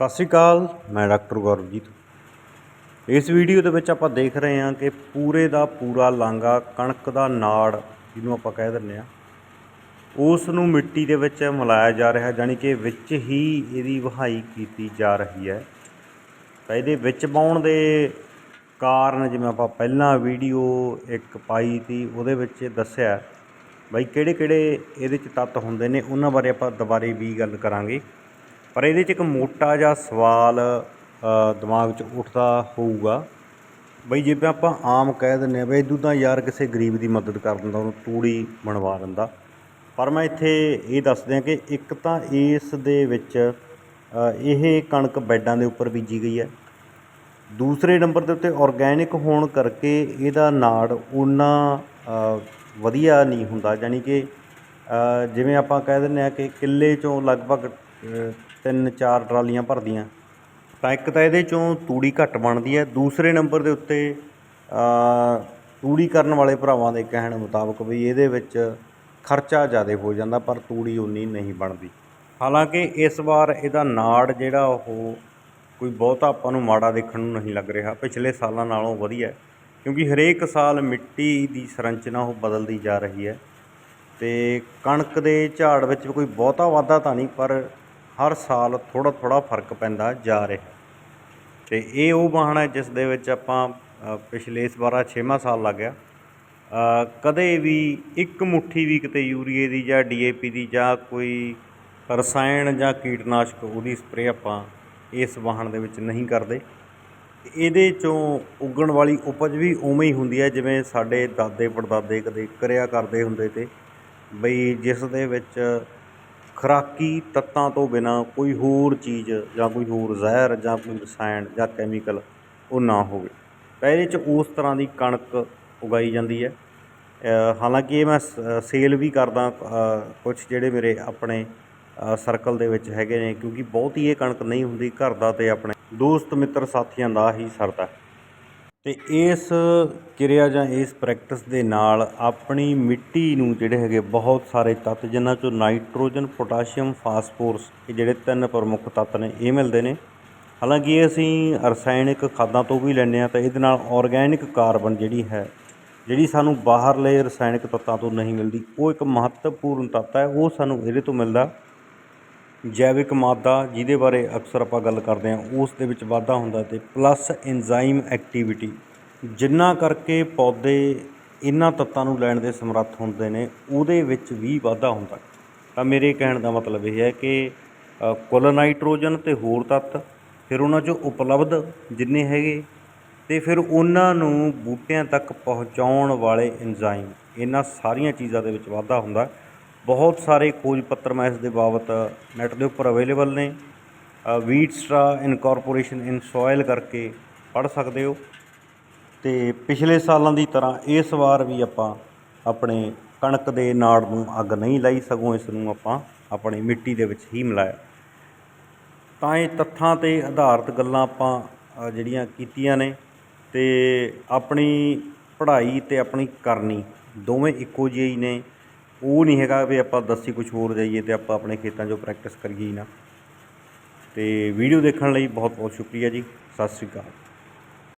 ਸਤਿ ਸ਼੍ਰੀ ਅਕਾਲ, ਮੈਂ ਡਾਕਟਰ ਗੌਰਵਜੀਤ। ਇਸ ਵੀਡੀਓ ਦੇ ਵਿੱਚ ਆਪਾਂ ਦੇਖ ਰਹੇ ਹਾਂ ਕਿ ਪੂਰੇ ਦਾ ਪੂਰਾ ਲਾਂਗਾ ਕਣਕ ਦਾ ਨਾੜ, ਜਿਹਨੂੰ ਆਪਾਂ ਕਹਿ ਦਿੰਦੇ ਆ ਉਸ ਨੂੰ ਮਿੱਟੀ ਦੇ ਵਿੱਚ ਮਿਲਾਇਆ ਜਾ ਰਿਹਾ, ਜਾਣੀ ਕਿ ਵਿੱਚ ਹੀ ਇਹਦੀ ਵਹਾਈ ਕੀਤੀ ਜਾ ਰਹੀ ਹੈ। ਤਾਂ ਇਹਦੇ ਵਿੱਚ ਪਾਉਣ ਦੇ ਕਾਰਨ ਜਿਵੇਂ ਆਪਾਂ ਪਹਿਲਾਂ ਵੀਡੀਓ ਇੱਕ ਪਾਈ ਸੀ, ਉਹਦੇ ਵਿੱਚ ਦੱਸਿਆ ਬਈ ਕਿਹੜੇ ਕਿਹੜੇ ਇਹਦੇ ਚ ਤੱਤ ਹੁੰਦੇ ਨੇ, ਉਹਨਾਂ ਬਾਰੇ ਆਪਾਂ ਦੁਬਾਰੇ ਵੀ ਗੱਲ ਕਰਾਂਗੇ। ਪਰ ਇਹਦੇ 'ਚ ਇੱਕ ਮੋਟਾ ਜਿਹਾ ਸਵਾਲ ਦਿਮਾਗ 'ਚ ਉੱਠਦਾ ਹੋਊਗਾ। ਬਈ ਜਿਵੇਂ ਆਪਾਂ ਆਮ ਕਹਿ ਦਿੰਦੇ ਆ ਬਈ ਇਦੂ ਤਾਂ ਯਾਰ ਕਿਸੇ ਗਰੀਬ ਦੀ ਮਦਦ ਕਰ ਦਿੰਦਾ, ਉਹਨੂੰ ਤੂੜੀ ਬਣਵਾ ਦਿੰਦਾ। ਪਰ ਮੈਂ ਇੱਥੇ ਇਹ ਦੱਸ ਦਿਆਂ ਕਿ ਇੱਕ ਤਾਂ ਇਸ ਦੇ ਵਿੱਚ ਇਹ ਕਣਕ ਬੈਡਾਂ ਦੇ ਉੱਪਰ ਬੀਜੀ ਗਈ ਹੈ। ਦੂਸਰੇ ਨੰਬਰ ਦੇ ਉੱਤੇ ਆਰਗੈਨਿਕ ਹੋਣ ਕਰਕੇ ਇਹਦਾ ਨਾੜ ਉਨਾ ਵਧੀਆ ਨਹੀਂ ਹੁੰਦਾ। ਯਾਨੀ ਕਿ ਜਿਵੇਂ ਆਪਾਂ ਕਹਿ ਦਿੰਦੇ ਆ ਕਿ ਕਿੱਲੇ ਚੋਂ ਲਗਭਗ ਤਿੰਨ ਚਾਰ ਟਰਾਲੀਆਂ ਭਰਦੀਆਂ। ਤਾਂ ਇੱਕ ਤਾਂ ਇਹਦੇ ਚੋਂ ਤੂੜੀ ਘੱਟ ਬਣਦੀ ਹੈ। ਦੂਸਰੇ ਨੰਬਰ ਦੇ ਉੱਤੇ ਤੂੜੀ ਕਰਨ ਵਾਲੇ ਭਰਾਵਾਂ ਦੇ ਕਹਿਣ ਮੁਤਾਬਕ ਵੀ ਇਹਦੇ ਵਿੱਚ ਖਰਚਾ ਜ਼ਿਆਦਾ ਹੋ ਜਾਂਦਾ, ਪਰ ਤੂੜੀ ਉਨੀ ਨਹੀਂ ਬਣਦੀ। ਹਾਲਾਂਕਿ ਇਸ ਵਾਰ ਇਹਦਾ ਨਾੜ ਜਿਹੜਾ ਉਹ ਕੋਈ ਬਹੁਤਾ ਆਪਾਂ ਨੂੰ ਮਾੜਾ ਦੇਖਣ ਨੂੰ ਨਹੀਂ ਲੱਗ ਰਿਹਾ। ਪਿਛਲੇ ਸਾਲਾਂ ਨਾਲੋਂ ਵਧੀਆ ਕਿਉਂਕਿ ਹਰੇਕ ਸਾਲ ਮਿੱਟੀ ਦੀ ਸੰਰਚਨਾ ਉਹ ਬਦਲਦੀ ਜਾ ਰਹੀ ਹੈ। ਤੇ ਕਣਕ ਦੇ ਝਾੜ ਵਿੱਚ ਕੋਈ ਬਹੁਤਾ ਵਾਧਾ ਤਾਂ ਨਹੀਂ, ਪਰ ਹਰ ਸਾਲ ਥੋੜਾ ਥੋੜਾ ਫ਼ਰਕ ਪੈਂਦਾ ਜਾ ਰਿਹਾ। ਤੇ ਇਹ ਉਹ ਵਾਹਣ ਹੈ ਜਿਸ ਦੇ ਵਿੱਚ ਆਪਾਂ ਪਿਛਲੇ ਇਸ ਵਾਰਾ 6ਵਾਂ ਸਾਲ ਲੱਗ ਗਿਆ। ਕਦੇ ਵੀ ਇੱਕ ਮੁੱਠੀ ਵੀ ਕਿਤੇ ਯੂਰੀਏ ਦੀ ਜਾਂ ਡੀਏਪੀ ਦੀ ਜਾਂ ਕੋਈ ਰਸਾਇਣ ਜਾਂ ਕੀਟਨਾਸ਼ਕ ਉਹਦੀ ਸਪਰੇਅ ਆਪਾਂ ਇਸ ਵਾਹਣ ਦੇ ਵਿੱਚ ਨਹੀਂ ਕਰਦੇ। ਇਹਦੇ ਚੋਂ ਉੱਗਣ ਵਾਲੀ ਉਪਜ ਵੀ ਉਵੇਂ ਹੀ ਹੁੰਦੀ ਹੈ ਜਿਵੇਂ ਸਾਡੇ ਦਾਦੇ ਪੜਦਾਦੇ ਕਦੇ ਕਰਿਆ ਕਰਦੇ ਹੁੰਦੇ ਤੇ। ਬਈ ਜਿਸ ਦੇ ਵਿੱਚ ਖੁਰਾਕੀ ਤੱਤਾਂ ਤੋਂ ਬਿਨਾਂ ਕੋਈ ਹੋਰ ਚੀਜ਼ ਜਾਂ ਕੋਈ ਹੋਰ ਜ਼ਹਿਰ ਜਾਂ ਕੋਈ ਰਸਾਇਣ ਜਾਂ ਕੈਮੀਕਲ ਉਹ ਨਾ ਹੋਵੇ। ਤਾਂ ਇਹਦੇ 'ਚ ਉਸ ਤਰ੍ਹਾਂ ਦੀ ਕਣਕ ਉਗਾਈ ਜਾਂਦੀ ਹੈ। ਹਾਲਾਂਕਿ ਇਹ ਮੈਂ ਸੇਲ ਵੀ ਕਰਦਾ ਕੁਝ ਜਿਹੜੇ ਮੇਰੇ ਆਪਣੇ ਸਰਕਲ ਦੇ ਵਿੱਚ ਹੈਗੇ ਨੇ, ਕਿਉਂਕਿ ਬਹੁਤੀ ਇਹ ਕਣਕ ਨਹੀਂ ਹੁੰਦੀ, ਘਰ ਦਾ ਤੇ ਆਪਣੇ ਦੋਸਤ, ਮਿੱਤਰ, ਸਾਥੀਆਂ ਦਾ ਹੀ ਸਰਦਾ। ਤੇ ਇਸ ਕਿਰਿਆ ਜਾਂ ਇਸ ਪ੍ਰੈਕਟਿਸ ਦੇ ਨਾਲ ਆਪਣੀ ਮਿੱਟੀ ਨੂੰ ਜਿਹੜੇ ਹੈਗੇ ਬਹੁਤ ਸਾਰੇ ਤੱਤ, ਜਿਨ੍ਹਾਂ ਚੋਂ ਨਾਈਟ੍ਰੋਜਨ ਪੋਟਾਸ਼ੀਅਮ ਫਾਸਫੋਰਸ ਇਹ ਜਿਹੜੇ ਤਿੰਨ ਪ੍ਰਮੁੱਖ ਤੱਤ ਨੇ, ਇਹ ਮਿਲਦੇ ਨੇ। ਹਾਲਾਂਕਿ ਇਹ ਅਸੀਂ ਰਸਾਇਣਿਕ ਖਾਦਾਂ ਤੋਂ ਵੀ ਲੈਂਦੇ ਆ ਤਾਂ ਇਹਦੇ ਨਾਲ ਆਰਗੈਨਿਕ ਕਾਰਬਨ ਜਿਹੜੀ ਹੈ, ਜਿਹੜੀ ਸਾਨੂੰ ਬਾਹਰਲੇ ਰਸਾਇਣਿਕ ਤੱਤਾਂ ਤੋਂ ਨਹੀਂ ਮਿਲਦੀ, ਉਹ ਇੱਕ ਮਹੱਤਵਪੂਰਨ ਤੱਤ ਹੈ, ਉਹ ਸਾਨੂੰ ਇਹਦੇ ਤੋਂ ਮਿਲਦਾ। ਜੈਵਿਕ ਮਾਦਾ ਜਿਹਦੇ ਬਾਰੇ ਅਕਸਰ ਆਪਾਂ ਗੱਲ ਕਰਦੇ ਹਾਂ ਉਸ ਦੇ ਵਿੱਚ ਵਾਧਾ ਹੁੰਦਾ ਤੇ ਪਲੱਸ ਐਂਜ਼ਾਈਮ ਐਕਟੀਵਿਟੀ ਜਿੰਨਾ ਕਰਕੇ ਪੌਦੇ ਇਹਨਾਂ ਤੱਤਾਂ ਨੂੰ ਲੈਣ ਦੇ ਸਮਰੱਥ ਹੁੰਦੇ ਨੇ ਉਹਦੇ ਵਿੱਚ ਵੀ ਵਾਧਾ ਹੁੰਦਾ। ਤਾਂ ਮੇਰੇ ਕਹਿਣ ਦਾ ਮਤਲਬ ਇਹ ਹੈ ਕਿ ਅ, ਕੁੱਲ ਨਾਈਟ੍ਰੋਜਨ ਤੇ ਹੋਰ ਤੱਤ ਫਿਰ ਉਹਨਾਂ 'ਚੋਂ ਉਪਲਬਧ ਜਿੰਨੇ ਹੈਗੇ ਤੇ ਫਿਰ ਉਹਨਾਂ ਨੂੰ ਬੂਟਿਆਂ ਤੱਕ ਪਹੁੰਚਾਉਣ ਵਾਲੇ ਐਂਜ਼ਾਈਮ ਇਹਨਾਂ ਸਾਰੀਆਂ ਚੀਜ਼ਾਂ ਦੇ ਵਿੱਚ ਵਾਧਾ ਹੁੰਦਾ। ਬਹੁਤ ਸਾਰੇ ਖੋਜ ਪੱਤਰ ਮੈਂ ਇਸ ਦੇ ਬਾਬਤ ਨੈਟ ਦੇ ਉੱਪਰ ਅਵੇਲੇਬਲ ਨੇ। ਵੀਟਸਟਰਾ ਇਨਕੋਰਪੋਰੇਸ਼ਨ ਇਨ ਸੋਇਲ ਕਰਕੇ ਪੜ੍ਹ ਸਕਦੇ ਹੋ। ਤੇ ਪਿਛਲੇ ਸਾਲਾਂ ਦੀ ਤਰ੍ਹਾਂ ਇਸ ਵਾਰ ਵੀ ਆਪਾਂ ਆਪਣੇ ਕਣਕ ਦੇ ਨਾੜ ਨੂੰ ਅੱਗ ਨਹੀਂ ਲਾਈ, ਸਗੋਂ ਇਸ ਨੂੰ ਆਪਾਂ ਆਪਣੀ ਮਿੱਟੀ ਦੇ ਵਿੱਚ ਹੀ ਮਿਲਾਇਆ। ਤਾਂ ਇਹ ਤੱਥਾਂ ਤੇ ਆਧਾਰਿਤ ਗੱਲਾਂ ਆਪਾਂ ਜਿਹੜੀਆਂ ਕੀਤੀਆਂ ਨੇ ਤੇ ਆਪਣੀ ਪੜ੍ਹਾਈ ਤੇ ਆਪਣੀ ਕਰਨੀ ਦੋਵੇਂ ਇੱਕੋ ਜਿਹੇ ਹੀ ਨੇ। ਉਹ ਨਹੀਂ ਹੈਗਾ ਵੀ ਆਪਾਂ ਦੱਸੀ ਕੁਝ ਹੋਰ ਜਾਈਏ ਤੇ ਆਪਾਂ ਆਪਣੇ ਖੇਤਾਂ 'ਚੋਂ ਪ੍ਰੈਕਟਿਸ ਕਰੀਏ ਨਾ। ਤੇ ਵੀਡੀਓ ਦੇਖਣ ਲਈ ਬਹੁਤ ਬਹੁਤ ਸ਼ੁਕਰੀਆ ਜੀ। ਸਤਿ ਸ਼੍ਰੀ ਅਕਾਲ।